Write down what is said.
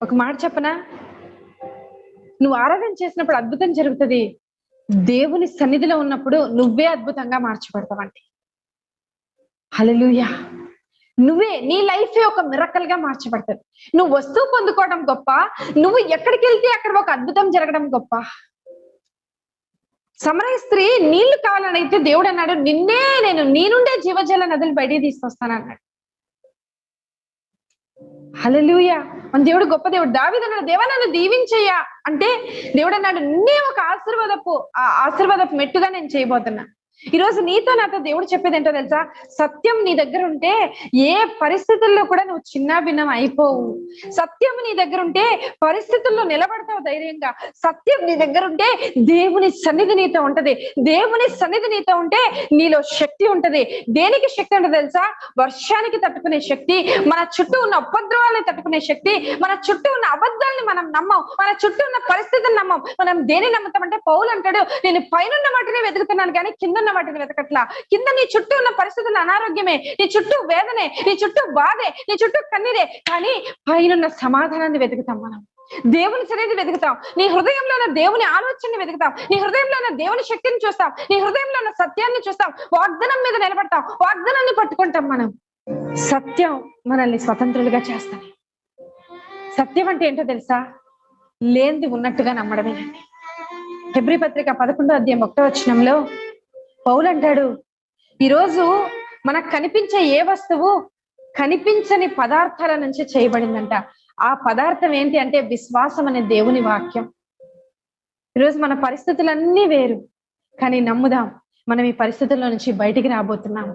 ఒక మాట చెప్పనా? నువ్వు ఆరాధన చేసినప్పుడు అద్భుతం జరుగుతుంది. దేవుని సన్నిధిలో ఉన్నప్పుడు నువ్వే అద్భుతంగా మార్చబడతావండి హలలుయా నువ్వే నీ లైఫే ఒక మిరకల్గా మార్చబడుతుంది. నువ్వు వస్తువు పొందుకోవడం గొప్ప. నువ్వు ఎక్కడికి వెళ్తే అక్కడ ఒక అద్భుతం జరగడం గొప్ప. సమరయ స్త్రీ నీళ్ళు కావాలని అయితే దేవుడు అన్నాడు నిన్నే నేను నీ నుండే జీవజల నదులు బయటికి తీసుకొస్తాను అన్నాడు. హలలుయ మన దేవుడు గొప్ప దేవుడు. దావిది దేవా నన్ను దీవించయ్యా. అంటే దేవుడు అన్నాడు నిన్నే ఒక ఆశీర్వాదపు ఆ ఆశీర్వాదపు మెట్టుగా నేను చేయబోతున్నా. ఈ రోజు నీతో నాతో దేవుడు చెప్పేది ఏంటో తెలుసా? సత్యం నీ దగ్గర ఉంటే ఏ పరిస్థితుల్లో కూడా నువ్వు చిన్న భిన్నం అయిపోవు. సత్యం నీ దగ్గర ఉంటే పరిస్థితుల్లో నిలబడతావు ధైర్యంగా. సత్యం నీ దగ్గర ఉంటే దేవుని సన్నిధి నీతో ఉంటది. దేవుని సన్నిధి నీతో ఉంటే నీలో శక్తి ఉంటది. దేనికి శక్తి ఉంటది తెలుసా? వర్షానికి తట్టుకునే శక్తి మన చుట్టూ ఉన్న ఉపద్రవాలని తట్టుకునే శక్తి మన చుట్టూ ఉన్న అబద్ధాలని మనం నమ్మం మన చుట్టూ ఉన్న పరిస్థితిని నమ్మం. మనం దేని నమ్ముతామంటే పౌలు అంటాడు నేను పైన వాటిని వెతుకుతున్నాను కానీ కింద ఉన్న వాటిని వెతకట్లా. కింద నీ చుట్టూ ఉన్న పరిస్థితులు అనారోగ్యమే. నీ చుట్టూ వేదనే నీ చుట్టూ బాధే నీ చుట్టూ కన్నీరే. కానీ పైన సమాధానాన్ని వెతుకుతాం మనం. దేవుని సన్నిధి వెతుకుతాం. నీ హృదయంలో ఉన్న దేవుని ఆలోచనని వెతుకుతాం. నీ హృదయంలో ఉన్న దేవుని శక్తిని చూస్తాం. నీ హృదయంలో ఉన్న సత్యాన్ని చూస్తాం. వాగ్దానం మీద నిలబడతాం. వాగ్దానాన్ని పట్టుకుంటాం మనం. సత్యం మనల్ని స్వతంత్రులుగా చేస్తాయి సత్యం అంటే ఏంటో తెలుసా? లేనిది ఉన్నట్టుగా నమ్మడమేనండి. హెబ్రి పత్రిక పదకొండో అధ్యాయం ఒకటో వచ్చినంలో పౌలు అంటాడు ఈరోజు మనకు కనిపించే ఏ వస్తువు కనిపించని పదార్థాల నుంచి చేయబడిందంట. ఆ పదార్థం ఏంటి అంటే విశ్వాసం అనే దేవుని వాక్యం. ఈరోజు మన పరిస్థితులన్నీ వేరు కానీ నమ్ముదాం మనం ఈ పరిస్థితుల్లో నుంచి బయటికి రాబోతున్నాం.